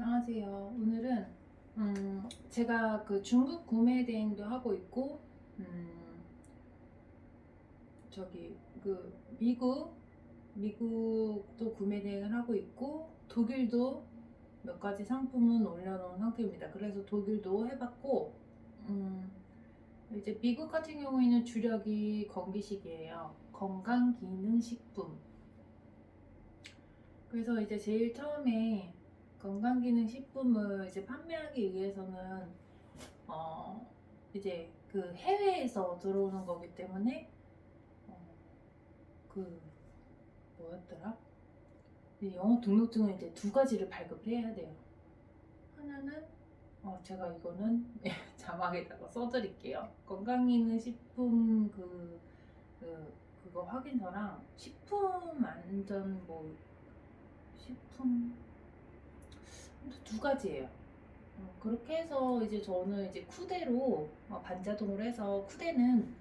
안녕하세요. 오늘은 음, 제가 그 중국 구매 대행도 하고 있고 음, 저기 그 미국 미국도 구매 대행을 하고 있고 독일도 몇 가지 상품은 올려놓은 상태입니다. 그래서 독일도 해봤고 음, 이제 미국 같은 경우에는 주력이 건기식이에요. 건강 기능 식품. 그래서 이제 제일 처음에 건강기능식품을 이제 판매하기 위해서는 어 이제 그 해외에서 들어오는 거기 때문에 어, 그 뭐였더라? 이 영어 등록증은 이제 두 가지를 발급해야 돼요. 하나는 어 제가 이거는 자막에다가 써드릴게요. 건강기능식품 그, 그 그거 확인서랑 식품 안전 뭐 식품 두 가지예요. 어, 그렇게 해서 이제 저는 이제 쿠데로 어, 반자동으로 해서 쿠데는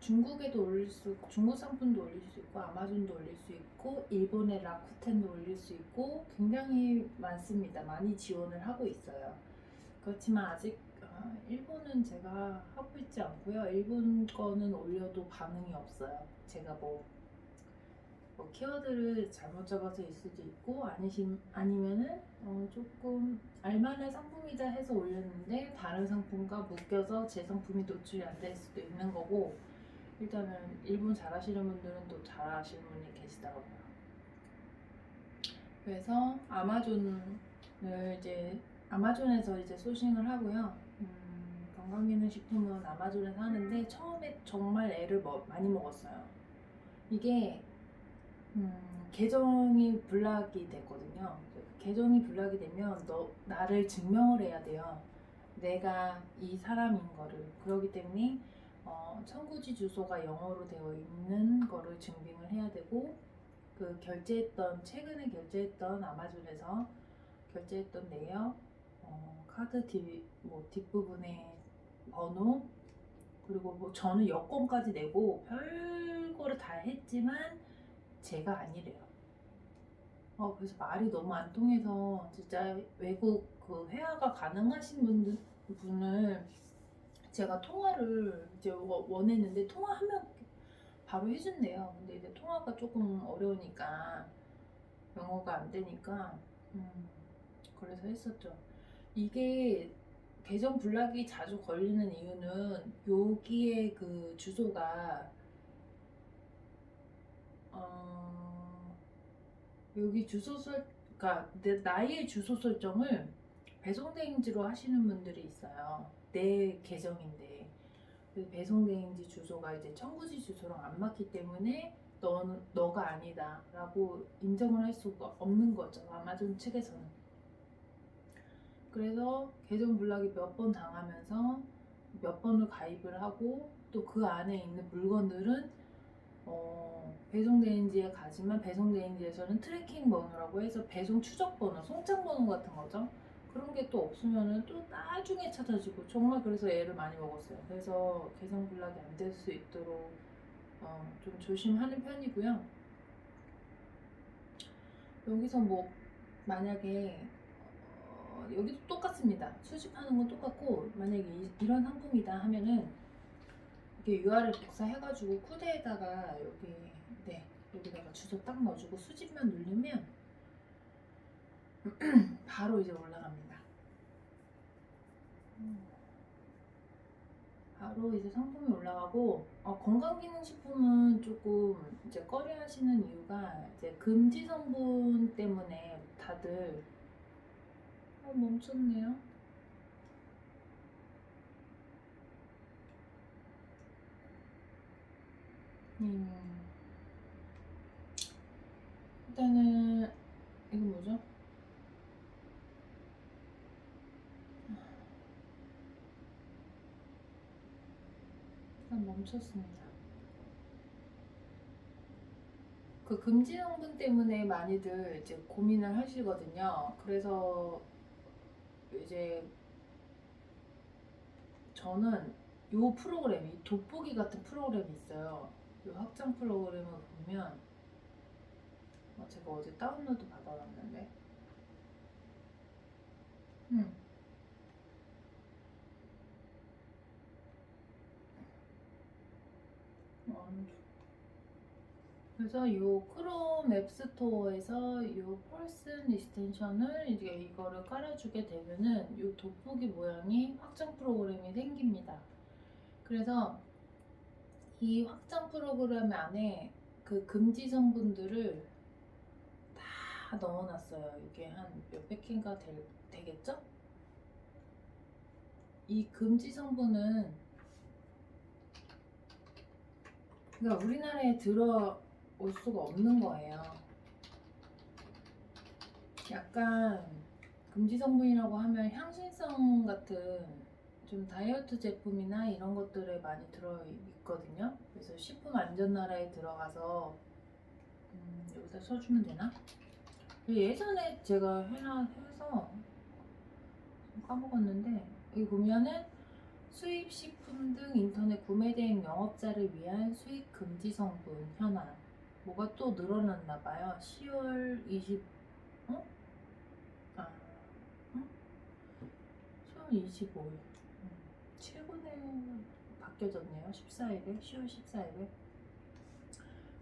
중국에도 올릴 수 중국 상품도 올릴 수 있고 아마존도 올릴 수 있고 일본의 라쿠텐도 올릴 수 있고 굉장히 많습니다. 많이 지원을 하고 있어요. 그렇지만 아직 아, 일본은 제가 하고 있지 않고요. 일본 거는 올려도 반응이 없어요. 제가 뭐, 뭐 키워드를 잘못 잡아서 일 수도 있고 아니신 아니면은 어, 조금 알만한 상품이다 해서 올렸는데 다른 상품과 묶여서 제 상품이 노출이 안 될 수도 있는 거고 일단은 일본 잘하시는 분들은 또 잘하시는 분이 계시더라고요. 그래서 아마존을 이제 아마존에서 이제 소싱을 하고요. 음, 건강기능식품은 아마존에서 하는데 처음에 정말 애를 먹- 많이 먹었어요. 이게 음, 계정이 블락이 됐거든요. 계정이 블락이 되면 너 나를 증명을 해야 돼요. 내가 이 사람인 거를 그러기 때문에 어, 청구지 주소가 영어로 되어 있는 거를 증빙을 해야 되고 그 결제했던 최근에 결제했던 아마존에서 결제했던 내역 어, 카드 뒷, 뭐 뒷부분에 번호 그리고 뭐 저는 여권까지 내고 별거를 다 했지만 제가 아니래요. 어, 그래서 말이 너무 안 통해서 진짜 외국 그 회화가 가능하신 분들, 분을 제가 통화를 이제 워- 원했는데 통화하면 바로 해준대요. 근데 이제 통화가 조금 어려우니까 영어가 안 되니까 음, 그래서 했었죠. 이게 계정 블락이 자주 걸리는 이유는 여기에 그 주소가 어, 여기 주소 설, 그러니까 내 나의 주소 설정을 배송 대행지로 하시는 분들이 있어요. 내 계정인데 그 배송 대행지 주소가 이제 청구지 주소랑 안 맞기 때문에 넌 너가 아니다라고 인정을 할 수가 없는 거죠. 아마존 측에서는. 그래서 계정 블락이 몇 번 당하면서 몇 번을 가입을 하고 또 그 안에 있는 물건들은 어, 배송 대행지에 가지만 배송 대행지에서는 트래킹 번호라고 해서 배송 추적 번호, 송장 번호 같은 거죠. 그런 게 또 없으면은 또 나중에 찾아지고 정말 그래서 애를 많이 먹었어요. 그래서 계정 블락이 안 될 수 있도록 어, 좀 조심하는 편이고요. 여기서 뭐 만약에 어, 여기도 똑같습니다. 수집하는 건 똑같고 만약에 이, 이런 상품이다 하면은 이렇게 URL 복사해가지고 쿠대에다가 여기 네 여기다가 주소 딱 넣어주고 수집만 누르면 바로 이제 올라갑니다. 음. 바로 이제 상품이 올라가고 어, 건강기능식품은 조금 이제 꺼려하시는 이유가 이제 금지 성분 때문에 다들 어, 멈췄네요. 음. 일단은 이거 뭐죠? 일단 멈췄습니다. 그 금지 성분 때문에 많이들 이제 고민을 하시거든요. 그래서 이제 저는 요 프로그램, 이 돋보기 같은 프로그램이 있어요. 요 확장 프로그램을 보면 어, 제가 어제 다운로드 받아놨는데 음. 어, 그래서 이 크롬 앱스토어에서 이 펄슨 익스텐션을 이제 이거를 깔아주게 되면은 이 돋보기 모양이 확장 프로그램이 생깁니다. 그래서 이 확장 프로그램 안에 그 금지 성분들을 다 넣어놨어요. 이게 한 몇백 개가 될, 되겠죠? 이 금지 성분은 그러니까 우리나라에 들어올 수가 없는 거예요. 약간 금지 성분이라고 하면 향신성 같은 좀 다이어트 제품이나 이런 것들에 많이 들어 있거든요. 그래서 식품 안전 나라에 들어가서 음, 여기다 써주면 되나? 예전에 제가 해놔 해서 까먹었는데 여기 보면은 수입 식품 등 인터넷 구매 대행 영업자를 위한 수입 금지 성분 현황 뭐가 또 늘어났나 봐요. 10월 20 어? 아, 응? 10월 25일. 바뀌어졌네요. 14일에 10월 14일에.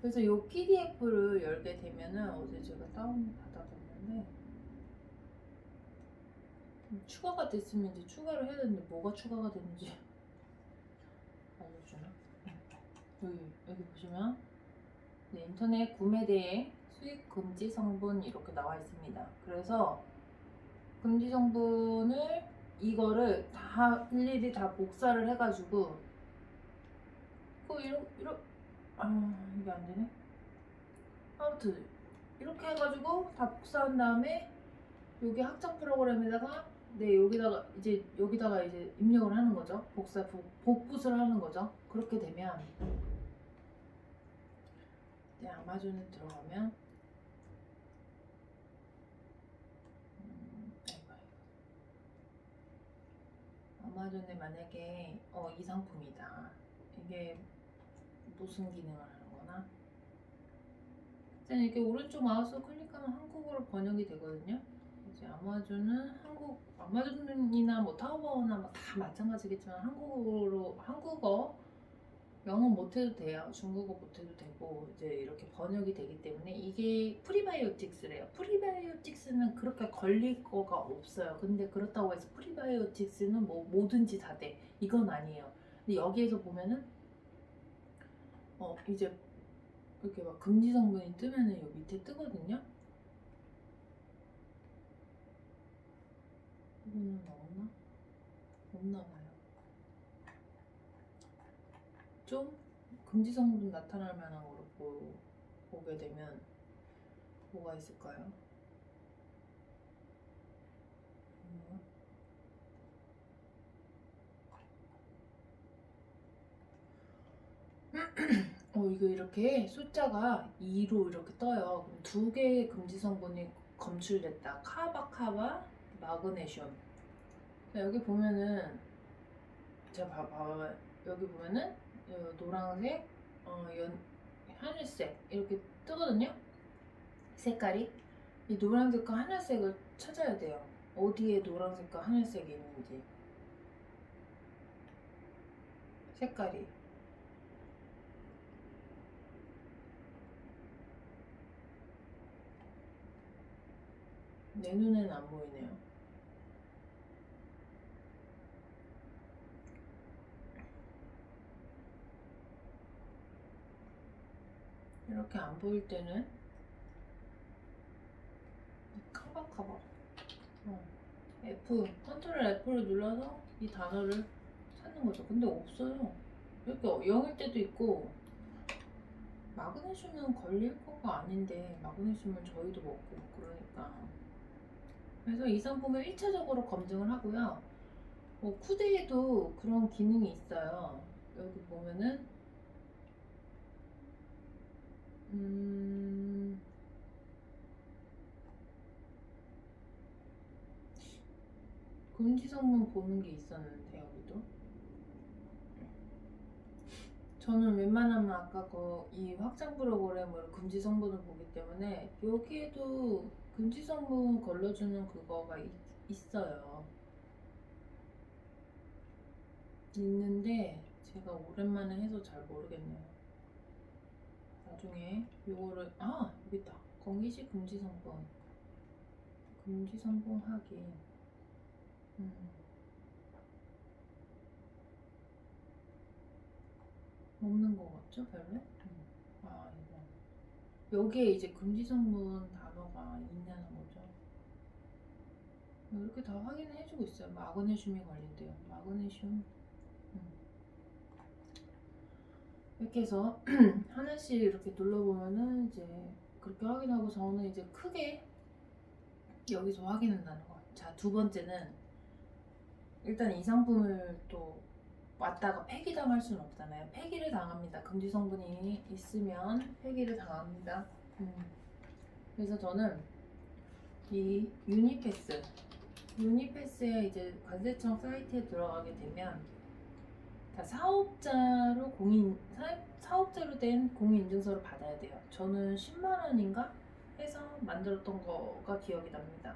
그래서 이 PDF를 열게 되면은 어제 제가 다운 받아봤는데 음, 추가가 됐으면 이제 추가를 해야 되는데 뭐가 추가가 됐는지 알려주나? 여기 여기 보시면 네, 인터넷 구매 대행 수익 금지 성분 이렇게 나와 있습니다. 그래서 금지 성분을 이거를 다 일일이 다 복사를 해가지고 그 이렇게 이렇게 아 이게 안 되네. 아무튼 이렇게 해가지고 다 복사한 다음에 여기 학장 프로그램에다가 네 여기다가 이제 여기다가 이제 입력을 하는 거죠. 복사 복, 복붙을 하는 거죠. 그렇게 되면 이제 아마존에 들어가면 음, 아이고, 아이고. 아마존에 만약에 어, 이 상품이다. 이게 무슨 기능을 하는 거나? 일단 이렇게 오른쪽 마우스 클릭하면 한국어로 번역이 되거든요. 이제 아마존은 한국 아마존이나 뭐 타오바오나 뭐다 마찬가지겠지만 한국어로 한국어 영어 못해도 돼요. 중국어 못해도 되고 이제 이렇게 번역이 되기 때문에 이게 프리바이오틱스래요. 프리바이오틱스는 그렇게 걸릴 거가 없어요. 근데 그렇다고 해서 프리바이오틱스는 뭐 뭐든지 다 돼. 이건 아니에요. 근데 여기에서 보면은 어 이제 이렇게 막 금지 성분이 뜨면은 여기 밑에 뜨거든요. 이거는 없나? 없나 봐요. 좀 금지 성분 나타날 만한 거로 보, 보게 되면 뭐가 있을까요? 음. 어, 이거 이렇게 숫자가 2로 이렇게 떠요. 두 개의 금지 성분이 검출됐다. 카바카바, 마그네슘. 자, 여기 보면은 자, 봐, 봐, 여기 보면은 어, 노란색, 어, 연, 하늘색 이렇게 뜨거든요. 색깔이 이 노란색과 하늘색을 찾아야 돼요. 어디에 노란색과 하늘색이 있는지 색깔이 내 눈에는 안 보이네요. 이렇게 안 보일 때는 카바카바 어. F 컨트롤 F를 눌러서 이 단어를 찾는 거죠. 근데 없어요. 이렇게 0일 때도 있고 마그네슘은 걸릴 거가 아닌데 마그네슘은 저희도 먹고 그러니까 그래서 이 상품을 1차적으로 검증을 하고요. 뭐 쿠데에도 그런 기능이 있어요. 여기 보면은 음, 금지 성분 보는 게 있었는데 여기도 저는 웬만하면 아까 그 이 확장 프로그램으로 금지 성분을 보기 때문에 여기에도 금지 성분 걸러주는 그거가 있, 있어요. 있는데 제가 오랜만에 해서 잘 모르겠네요. 나중에 요거를 아 여기 있다. 건기식 금지 성분 금지 성분 확인. 음. 없는 거 같죠 별로? 음. 아 이거 여기에 이제 금지 성분 단어가 있냐는 거죠. 이렇게 다 확인을 해주고 있어요. 마그네슘이 관련돼요. 마그네슘. 음. 이렇게 해서 하나씩 이렇게 눌러보면은 이제 그렇게 확인하고 저는 이제 크게 여기서 확인한다는 거. 자, 두 번째는 일단 이 상품을 또 왔다가 폐기 당할 수는 없잖아요. 폐기를 당합니다. 금지 성분이 있으면 폐기를 당합니다. 음. 그래서 저는 이 유니패스 유니패스에 이제 관세청 사이트에 들어가게 되면 다 사업자로 공인 사, 사업 자로 된 공인인증서를 받아야 돼요. 저는 10만 원인가 해서 만들었던 거가 기억이 납니다.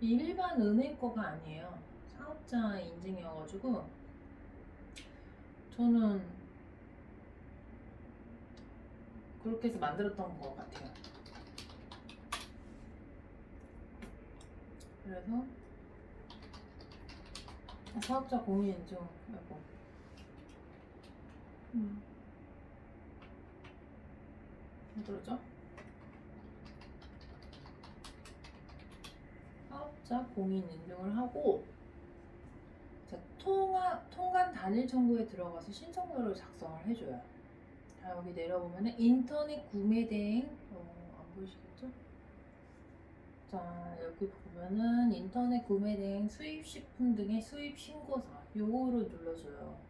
이 일반 은행 거가 아니에요. 사업자 인증이어가지고 저는 그렇게 해서 만들었던 것 같아요. 그래서 사업자 공인인증 여보. 음. 그러죠? 사업자 공인 인증을 하고 자, 통화, 통관 단일 청구에 들어가서 신청서를 작성을 해줘요. 자, 여기 내려보면은 인터넷 구매 대행 어, 안 보이시겠죠? 자, 여기 보면은 인터넷 구매 대행 수입 식품 등의 수입 신고서 요거를 눌러줘요.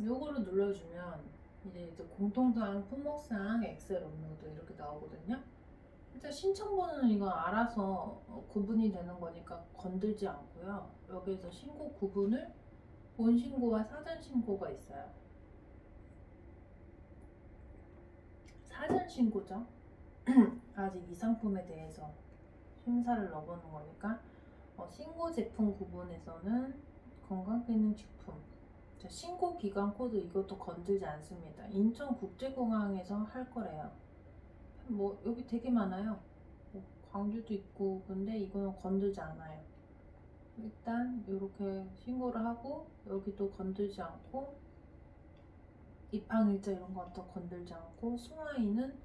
요거를 눌러주면 이제, 이제 공통사항, 품목사항, 엑셀 업로드 이렇게 나오거든요. 일단 신청번호는 이거 알아서 어, 구분이 되는 거니까 건들지 않고요. 여기에서 신고 구분을 본 신고와 사전 신고가 있어요. 사전 신고죠. 아직 이 상품에 대해서 심사를 넣어보는 거니까 어, 신고 제품 구분에서는 건강기능식품 자, 신고 기간 코드 이것도 건들지 않습니다. 인천국제공항에서 할 거래요. 뭐 여기 되게 많아요. 뭐 광주도 있고 근데 이거는 건들지 않아요. 일단 이렇게 신고를 하고 여기도 건들지 않고 입항일자 이런 것도 건들지 않고 수화인은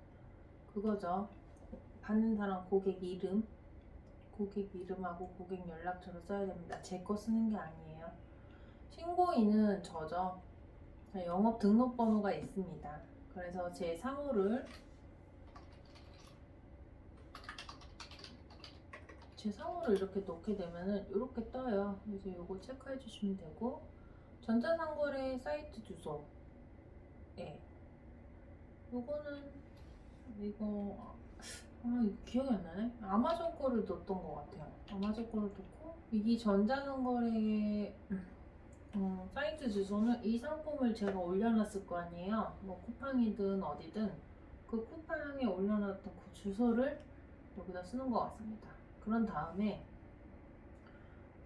그거죠. 받는 사람 고객 이름 고객 이름하고 고객 연락처를 써야 됩니다. 제 거 쓰는 게 아니에요. 신고인은 저죠. 자, 영업 등록번호가 있습니다. 그래서 제 상호를 제 상호를 이렇게 넣게 되면은 이렇게 떠요. 그래서 이거 체크해 주시면 되고 전자상거래 사이트 주소. 예. 요거는 이거 아 기억이 안 나네. 아마존 거를 넣었던 것 같아요. 아마존 거를 넣고 이 전자상거래 음, 사이트 주소는 이 상품을 제가 올려놨을 거 아니에요. 뭐 쿠팡이든 어디든 그 쿠팡에 올려놨던 그 주소를 여기다 쓰는 것 같습니다. 그런 다음에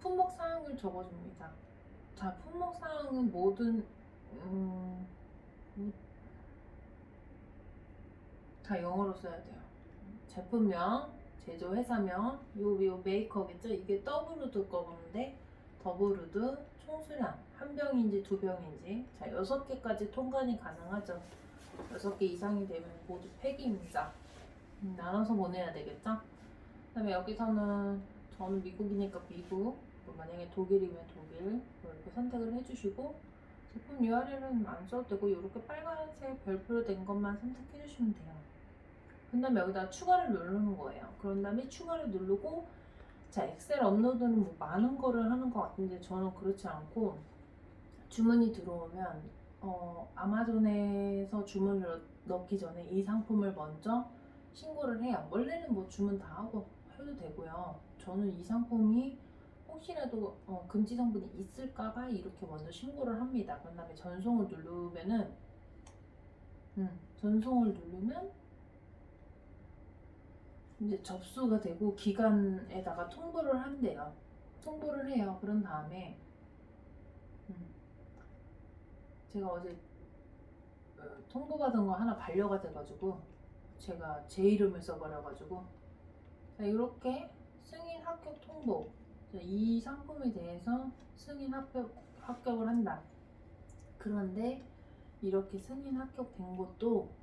품목 사항을 적어줍니다. 자, 품목 사항은 모든 음, 음, 다 영어로 써야 돼요. 제품명, 제조 회사명, 요, 요 메이커겠죠? 이게 더블루드 거인데 더블루드 총수량 한 병인지 두 병인지 자 여섯 개까지 통관이 가능하죠. 여섯 개 이상이 되면 모두 폐기입니다. 음, 나눠서 보내야 되겠죠? 그다음에 여기서는 저는 미국이니까 미국, 또 만약에 독일이면 독일 뭐 이렇게 선택을 해주시고 제품 URL은 안 써도 되고 이렇게 빨간색 별표로 된 것만 선택해 주시면 돼요. 그 다음에 여기다 추가를 누르는 거예요. 그런 다음에 추가를 누르고 자 엑셀 업로드는 뭐 많은 거를 하는 것 같은데 저는 그렇지 않고 주문이 들어오면 어, 아마존에서 주문을 넣- 넣기 전에 이 상품을 먼저 신고를 해요. 원래는 뭐 주문 다 하고 해도 되고요. 저는 이 상품이 혹시라도 어, 금지 성분이 있을까봐 이렇게 먼저 신고를 합니다. 그 다음에 전송을 누르면은 음, 전송을 누르면 이제 접수가 되고 기관에다가 통보를 한대요. 통보를 해요. 그런 다음에 음, 제가 어제 어, 통보받은 거 하나 반려가 돼가지고 제가 제 이름을 써버려가지고 자, 이렇게 승인 합격 통보 자, 이 상품에 대해서 승인 합격 합격을 한다. 그런데 이렇게 승인 합격된 것도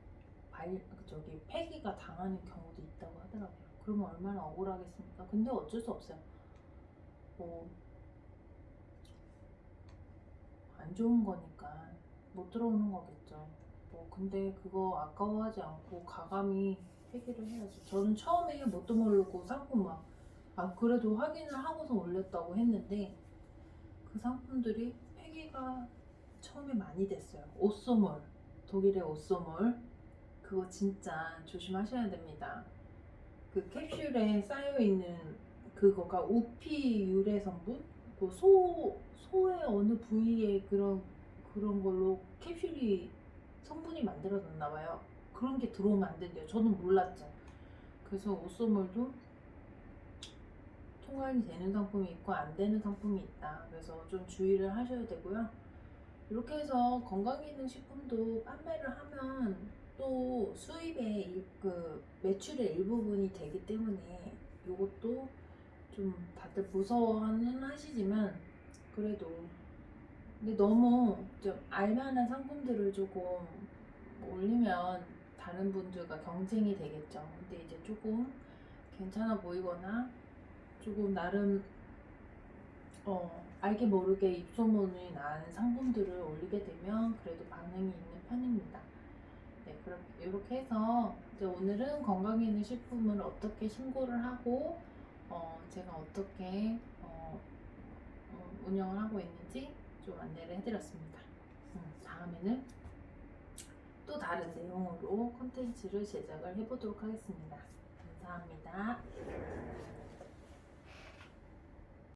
발 저기 폐기가 당하는 경우도 있다고 하더라고요. 그러면 얼마나 억울하겠습니까? 근데 어쩔 수 없어요. 뭐 안 좋은 거니까 못 들어오는 거겠죠. 뭐 근데 그거 아까워하지 않고 가감히 폐기를 해야죠. 저는 처음에 뭣도 모르고 상품 막 아 그래도 확인을 하고서 올렸다고 했는데 그 상품들이 폐기가 처음에 많이 됐어요. 옷소몰 독일의 옷소몰 그거 진짜 조심하셔야 됩니다. 그 캡슐에 쌓여 있는 그거가 우피 유래 성분, 그 소 소의 어느 부위에 그런 그런 걸로 캡슐이 성분이 만들어졌나 봐요. 그런 게 들어오면 안 된대요. 저는 몰랐죠. 그래서 옷소몰도 통관이 되는 상품이 있고 안 되는 상품이 있다. 그래서 좀 주의를 하셔야 되고요. 이렇게 해서 건강기능식품도 판매를 하면 또 수입의 일- 그 매출의 일부분이 되기 때문에 이것도 좀 다들 무서워는 하시지만 그래도 근데 너무 좀 알만한 상품들을 조금 올리면 다른 분들과 경쟁이 되겠죠. 근데 이제 조금 괜찮아 보이거나 조금 나름 어, 알게 모르게 입소문이 난 상품들을 올리게 되면 그래도 반응이 있는 편입니다. 네, 그럼 이렇게 해서 이제 오늘은 건강에 있는 식품을 어떻게 신고를 하고 어, 제가 어떻게 어, 어, 운영을 하고 있는지 좀 안내를 해드렸습니다. 음, 다음에는 또 다른 내용으로 콘텐츠를 제작을 해보도록 하겠습니다. 감사합니다.